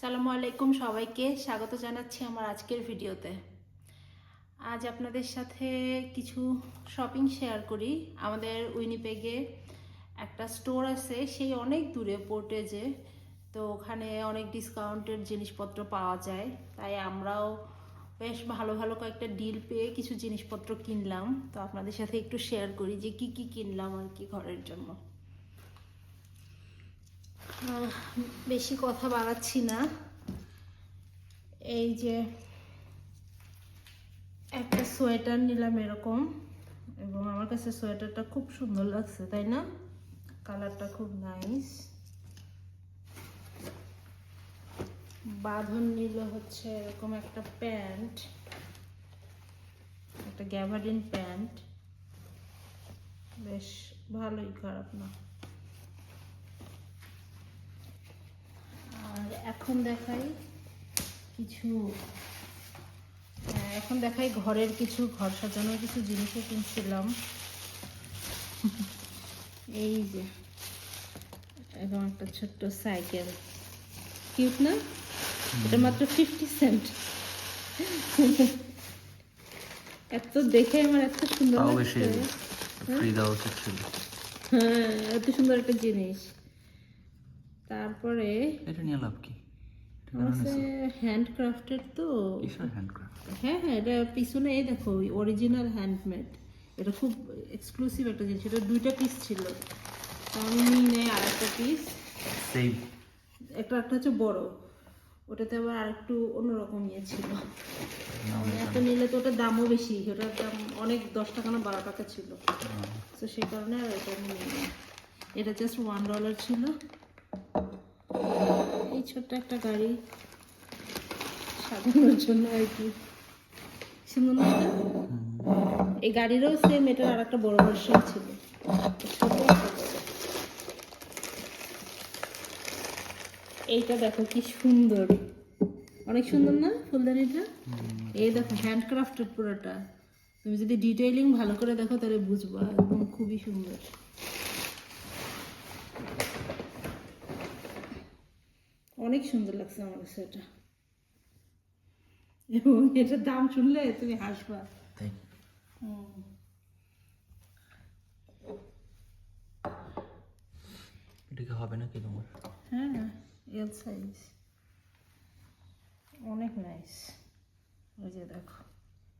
সালামু আলাইকুম সবাইকে। স্বাগত জানাচ্ছি আমার আজকের ভিডিওতে। আজ আপনাদের সাথে কিছু শপিং শেয়ার করি। আমাদের উইনিপেগে একটা স্টোর আছে, সেই অনেক দূরে পোর্টেজে তো ওখানে অনেক ডিসকাউন্টের জিনিসপত্র পাওয়া যায়। তাই আমরাও বেশ ভালো ভালো কয়েকটা ডিল পেয়ে কিছু জিনিসপত্র কিনলাম। তো আপনাদের সাথে একটু শেয়ার করি যে কি কি কিনলাম আর কি ঘরের জন্য। বেশি কথা বাড়াচ্ছি না। এই যে একটা সোয়েটার নিলাম এরকম, এবং আমার কাছে সোয়েটারটা খুব সুন্দর লাগছে, তাই না? কালারটা খুব নাইস বাঁধন নিল হচ্ছে এরকম একটা প্যান্ট, একটা গ্যাভারিন প্যান্ট। বেশ, ভালোই খারাপ না। আর এখন দেখাই কিছু হ্যাঁ, এখন দেখাই ঘরের কিছু ঘর সাজানোর কিছু জিনিসও কিনছিলাম। এই যে এবং একটা ছোট্ট সাইকেল। কিউট না? এটা মাত্র ফিফটি সেন্ট। এত দেখে আমার এত সুন্দর লাগছে। ছিল। হ্যাঁ এত সুন্দর একটা জিনিস। তারপরে এটা নিয়ে লাভ কি? নিছো? তো। হ্যাঁ হ্যাঁ এটা পিছনে এই দেখো অরিজিনাল হ্যান্ডমেড এটা খুব এক্সক্লুসিভ একটা জিনিস। এটা দুইটা পিস ছিল। তো আমি নেই আর একটা পিস সেম একটা একটা হচ্ছে বড়। ওটাতে আবার আরেকটু অন্যরকম ইয়ে ছিল। আমি এত নিলে তো ওটার দামও বেশি। ওটার দাম অনেক দশ টাকা না বারো টাকা ছিল। তো সেই কারণে আর এটা নিই। এটা জাস্ট ওয়ান ডলার ছিল। ছোট্ট একটা গাড়ি সাজানোর জন্য আর কি। এই গাড়িরও আর একটা বড় ছিল। এইটা দেখো কি সুন্দর। অনেক সুন্দর না ফুলদানিটা? এই দেখো হ্যান্ডক্রাফটেড পুরোটা। তুমি যদি ডিটেইলিং ভালো করে দেখো তাহলে বুঝবা, একদম খুবই সুন্দর। অনেক সুন্দর লাগছে আমার কাছে এটা। এবং এটার দাম শুনলে তুমি হাসবা। তাই হুম। এটা কি হবে নাকি তোমার? হ্যাঁ এল সাইজ অনেক নাইস ওই যে দেখো।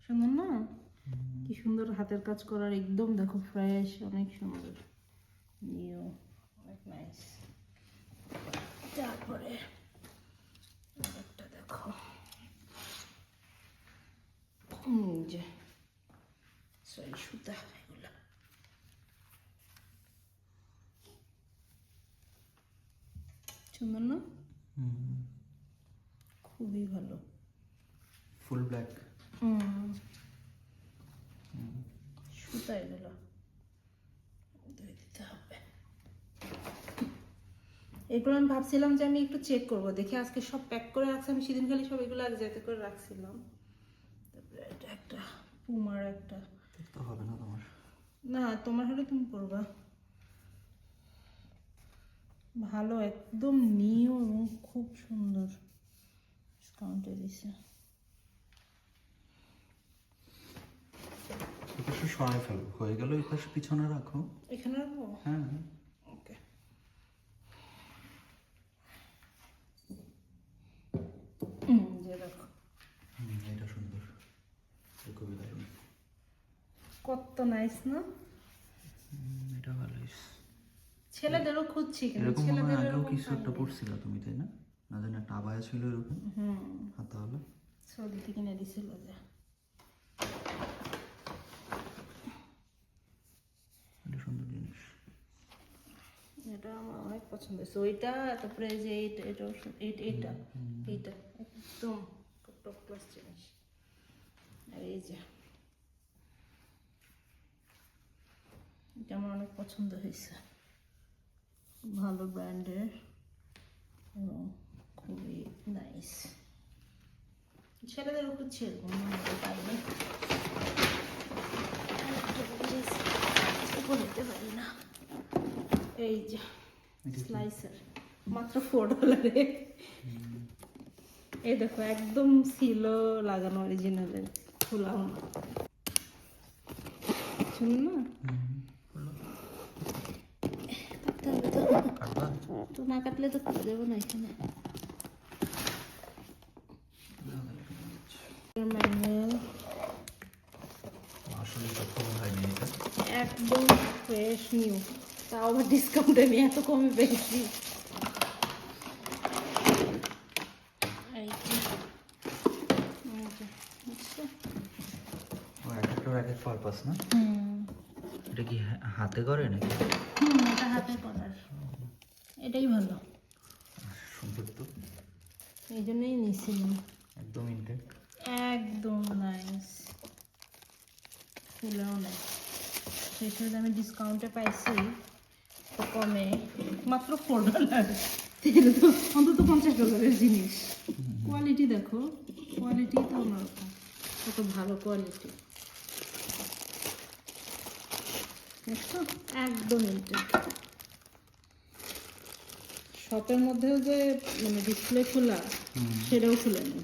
সুন্দর না? কি সুন্দর হাতের কাজ করার একদম দেখো ফ্রেশ অনেক সুন্দর। নিউ অনেক নাইস তারপরে একটা দেখো। যে সরি সুতা এগুলো। সুন্দর না খুবই ভালো। ফুল ব্ল্যাক হুম। সুতা এগুলো। এগুলো আমি ভাবছিলাম যে আমি একটু চেক করব। দেখি আজকে সব প্যাক করে রাখছি আমি সেদিন খালি সব এগুলো এক জায়গাতে করে রাখছিলাম। তারপরে এটা একটা পুমার একটা। হবে না তোমার। না তোমার হলে তুমি করবা। ভালো একদম নিউ খুব সুন্দর। ডিসকাউন্টে দিছে। সরাই ফেলো হয়ে গেল এই পাশে পিছনে রাখো। এখানে রাখব? হ্যাঁ ওকে যে দেখো হুম, এটা সুন্দর এটা খুবই দারুণ কত নাইস না? এটা ভালো ছেলেদেরও খুঁজছি কিন্তু এরকম ছেলেদের আগেও কিছু একটা পড়ছিল তুমি তাই না? না জানি একটা আবায়া ছিল এরকম। হুম। হাতা হলো সৌদি থেকে কিনে দিছিল যে। এটা সুন্দর জিনিস। এটা আমার অনেক পছন্দ। হয়েছে ওইটা তারপরে যে এইটা এই- এইটা এইটা একদম টপ ক্লাস জিনিস। আর এই যে এটা আমার অনেক পছন্দ হয়েছে। ভালো ব্র্যান্ডের এবং খুবই নাইস ছেলেদের উপর ছিল পাইনি বলতে পারি না। এই যে স্লাইসার মাত্র ফোর ডলারে এই দেখো একদম ছিল লাগানো অরিজিনালের খোলাও না। শুনুন না? কাটতে তো না কাটলে তো দেবো না এখানে। একদম ফ্রেশ নিউ তাও আবার ডিসকাউন্টে আমি এত কমে পেয়েছি। পারপাস না? এটা কি হাতে করে নাকি? হুম, এটা হাতে করার। এটাই ভালো। সুন্দর তো এই জন্যই নিয়েছিলাম। একদম ইনটেক একদম নাইস ফুলেও নাই সেই সাথে আমি ডিসকাউন্টে পাইছি তো কমে। মাত্র ফোর ডলার অন্তত পঞ্চাশ ডলারের জিনিস। কোয়ালিটি দেখো। কোয়ালিটি তো অন্যরকম। কত ভালো কোয়ালিটি একদম ইন্টেক শপের মধ্যেও যে মানে ডিসপ্লে খোলা সেটাও খুলে লাগে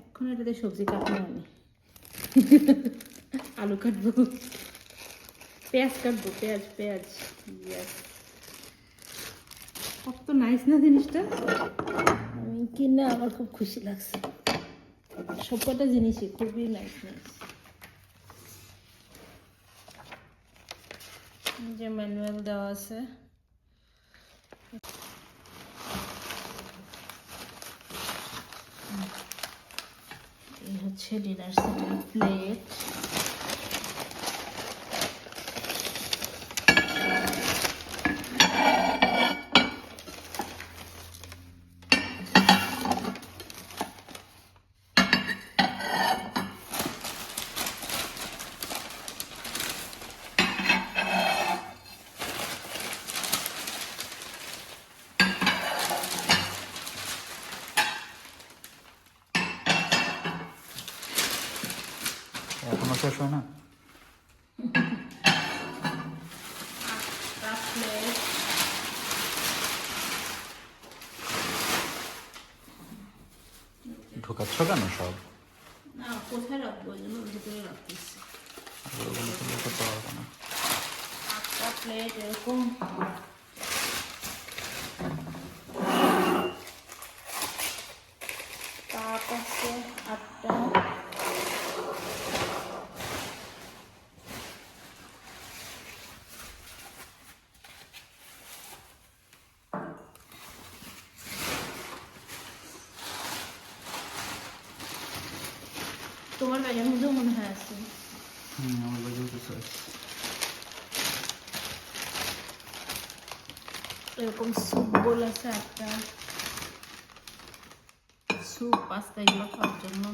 এখন এটাতে সবজি কাটবো আমি। আলু কাটবো। পেঁয়াজ কাটবো পেঁয়াজ পেঁয়াজ. কত নাইস না জিনিসটা? আমি কিনে আমার খুব খুশি লাগছে। সবকটা জিনিসই খুবই নাইস নাইস যে ম্যানুয়াল দেওয়া আছে। এই হচ্ছে ডিনার সেটের প্লেট শেষ হয় না। ঢোকাচ্ছ কেন সব? না কোথায় রাখব ভিতরে রাখতেছি। ওগুলো তো পারব না। আটটা প্লেট এরকম কাপ আছে আটটা তোমার ব্যাগের মধ্যেও মনে হয় আছে হুম আমার বাড়িও কিছু আছে এরকম স্যুপ বোল আছে একটা স্যুপ পাস্তা এগুলো খাওয়ার জন্য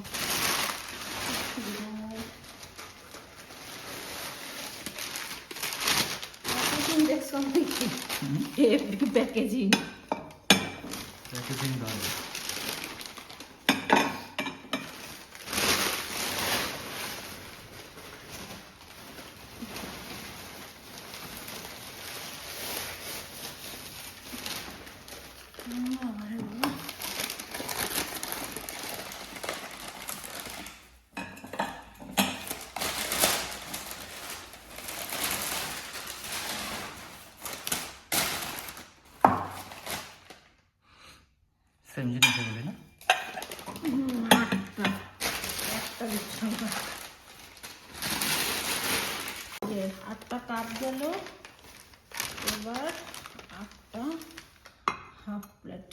প্যাকেজিং দেখছ নাকি হেভি প্যাকেজিং প্যাকেজিং দাও সেম জিনিস এগুলি না? আটটা কাপ গেল এবার আটটা হাফ প্লেট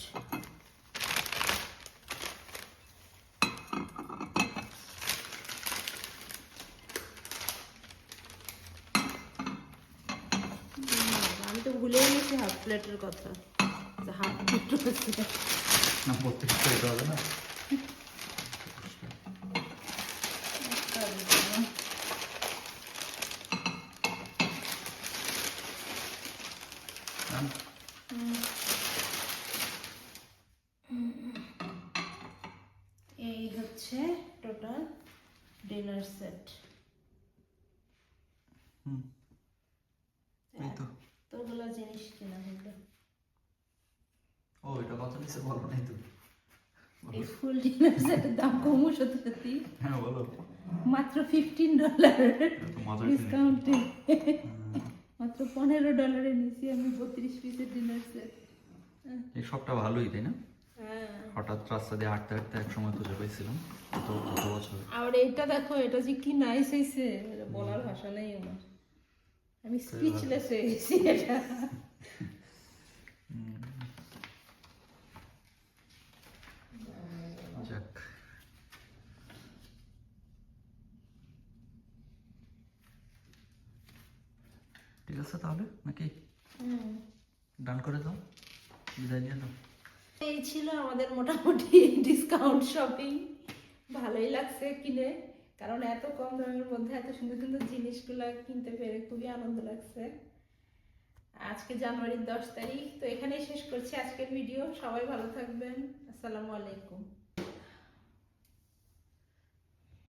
আমি তো ভুলেই গেছি হাফ প্লেটের কথা। হাফ প্লেট না প্রত্যেকটা এটা হবে না এই হচ্ছে টোটাল ডিনার সেট হুম জিনিস কেনা হলো ও নিচে বলো নাই তো? এই ফুল ডিনার সেটের দাম কমও সত্যি। সত্যি হ্যাঁ বলো। মাত্র ফিফটিন ডলার ডিসকাউন্টে মাত্র পনেরো ডলারে নিয়েছি আমি বত্রিশ পিসের ডিনার সেট এই সবটা ভালোই তাই না? হ্যাঁ। হঠাৎ রাস্তা দিয়ে হাঁটতে হাঁটতে এক সময় খুঁজে পেয়েছিলাম কত কত বছর? আর এটা দেখো এটা যে কি নাইস হয়েছে বলার ভাষা নেই আমার। আমি স্পিচলেস হয়ে গেছি এটা। ঠিক তাহলে? নাকি? ডান করে দাও। বিদায় নিয়ে দাও এই ছিল আমাদের মোটামুটি ডিসকাউন্ট শপিং ভালোই লাগছে কিনে। কারণ এত কম দামের মধ্যে এত সুন্দর সুন্দর জিনিসগুলো কিনতে পেরে খুবই আনন্দ লাগছে। আজকে জানুয়ারির দশ তারিখ তো এখানেই শেষ করছি আজকের ভিডিও সবাই ভালো থাকবেন। আসসালামু আলাইকুম।